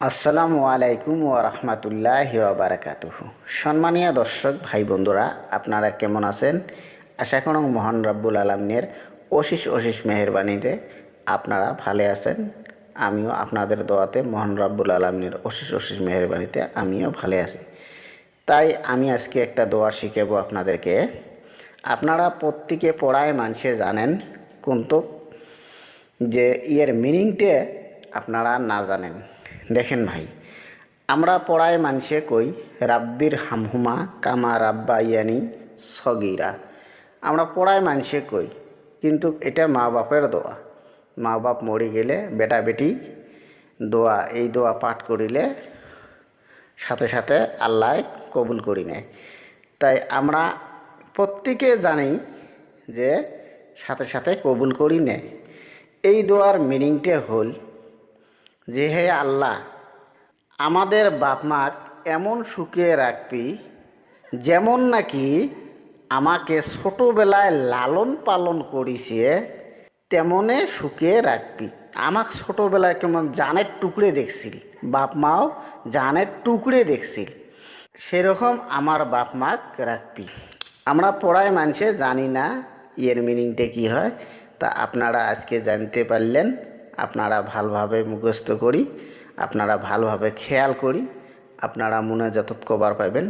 আসসালামু আলাইকুম ও রহমতুল্লাহ বারাকাতুহু। সম্মানীয় দর্শক, ভাই বন্ধুরা, আপনারা কেমন আছেন? আশা করুন মহান রব্বুল আলমিনের অশিস অশিস মেহরবানিতে আপনারা ভালো আছেন। আমিও আপনাদের দোয়াতে মহান রব্বুল আলমিনের অশিস অশিস মেহরবানিতে আমিও ভালো আছি। তাই আমি আজকে একটা দোয়া শিখাবো আপনাদেরকে। আপনারা প্রত্যেকে পড়ায় মানুষে জানেন, কিন্তু যে এর মিনিংটা আপনারা না জানেন। দেখেন ভাই, আমরা পড়ায় মানুষে কই, রাব্বির হামহুমা কামা রাব্বা ইয়ানি সগিরা। আমরা পড়ায় মানুষে কই, কিন্তু এটা মা বাপের দোয়া। মা বাপ মরে গেলে বেটা বেটি দোয়া, এই দোয়া পাঠ করিলে সাথে সাথে আল্লাহ কবুল করি নেয়। তাই আমরা প্রত্যেকে জানি যে সাথে সাথে কবুল করি নেয়। এই দোয়ার মিনিংটা হল যে হে আল্লাহ, আমাদের বাপ মাক এমন সুখে রাখবি যেমন নাকি আমাকে ছোটোবেলায় লালন পালন করিছে তেমনে সুখে রাখবি। আমাকে ছোটোবেলায় কেমন জানের টুকরে দেখছিল বাপ মাও জানের টুকরে দেখছিল। সেরকম আমার বাপ মাক রাখবি। আমরা পড়ায় মানুষে জানি না ইয়ের মিনিংটা কী হয়, তা আপনারা আজকে জানতে পারলেন। আপনারা ভালোভাবে মুখস্থ করি আপনারা ভালোভাবে খেয়াল করি আপনারা মনে যত কবার পাবেন